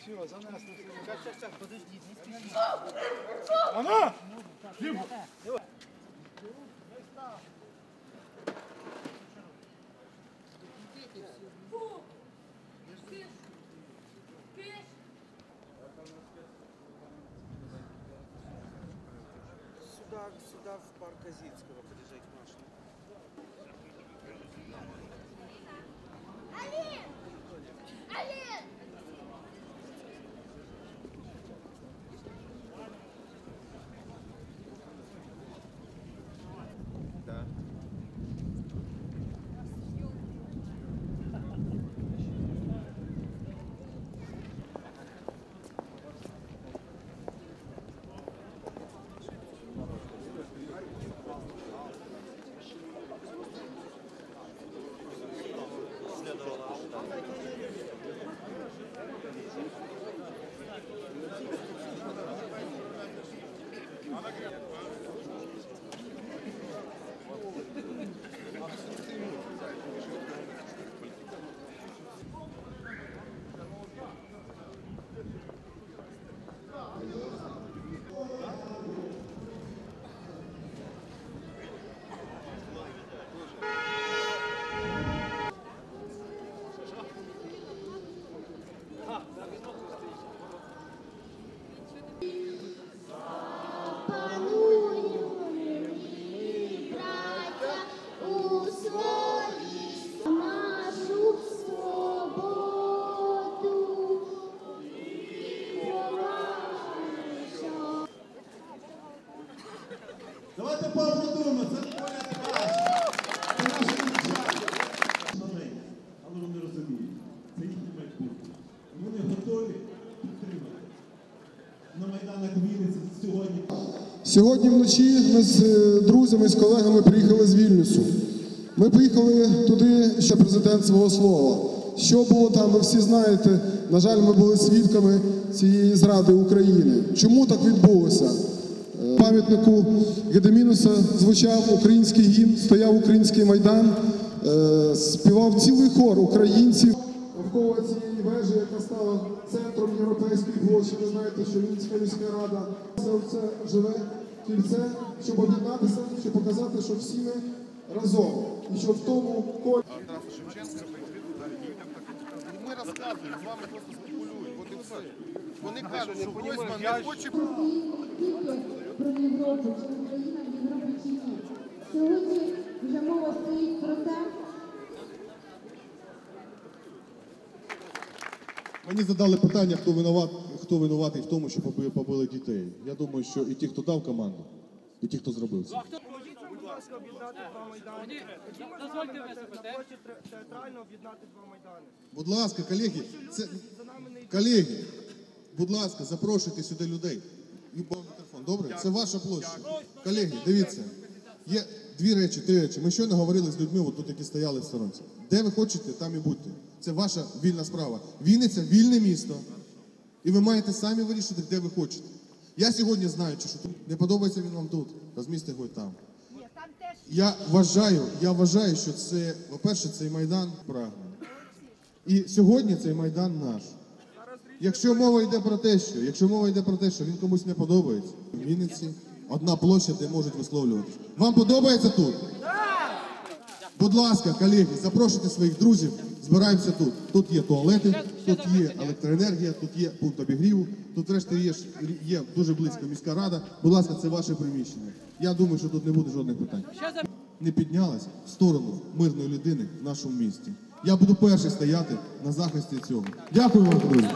Все, за нас. Сейчас, сейчас, сейчас, подожди, не спеши. Она! Дима! Сюда, сюда, в парк Казинского подъезжай к нашему. Олег! Олег! Давайте поаплодуємо, це Оля Ткач. Це наші дівчата. Але вони розуміють, це їхнє майбутнє. Вони готові підтримати. На Майданах Вінниці сьогодні. Сьогодні вночі ми з е, друзями, з колегами приїхали з Вільнюсу. Ми поїхали туди, ще президент свого слова. Що було там, ви всі знаєте. На жаль, ми були свідками цієї зради України. Чому так відбулося? Пам'ятнику Гедемінуса звучав український гімн, стояв український майдан, е, співав цілий хор українців. Навколо цієї вежі, яка стала центром європейської площі, ви знаєте, що Вінницька міська рада це живе кільце, щоб об'єднатися, щоб показати, що всі ми разом. І що в тому колі. Ми розказуємо, з вами просто Вони кажуть, що Гройсман не хоче. Сьогодні вже мова стоїть про те, Мені задали питання, хто винуват, хто винуватий в тому, що побили дітей. Я думаю, що і ті, хто дав команду, і ті, хто зробив це. Будь ласка, об'єднати два майдани. Дозвольте виступити. театрально об'єднати два майдани. Будь ласка, колеги, це колеги, будь ласка, запрошуйте сюди людей. І мікрофон. Добре? Це ваша площа. Колеги, дивіться. Є дві речі, три речі. Ми щойно говорили з людьми, от тут які стояли в сторонці. Де ви хочете, там і будьте. Це ваша вільна справа. Вінниця вільне місто. І ви маєте самі вирішити, де ви хочете. Я сьогодні знаю, що тут не подобається він вам тут, розмістите його там. Я вважаю, я вважаю, що це, по-перше, цей майдан прагне. І сьогодні цей майдан наш. Якщо мова йде про те, що якщо мова йде про те, що він комусь не подобається, в Вінниці одна площа, де можуть висловлюватися. Вам подобається тут? Будь ласка, колеги, запрошуйте своїх друзів, збираємося тут. Тут є туалети, тут є електроенергія, тут є пункт обігріву, тут врешті є, є дуже близько міська рада. Будь ласка, це ваше приміщення. Я думаю, що тут не буде жодних питань. Не піднялась в сторону мирної людини в нашому місті. Я буду перший стояти на захисті цього. Дякую вам, друзі.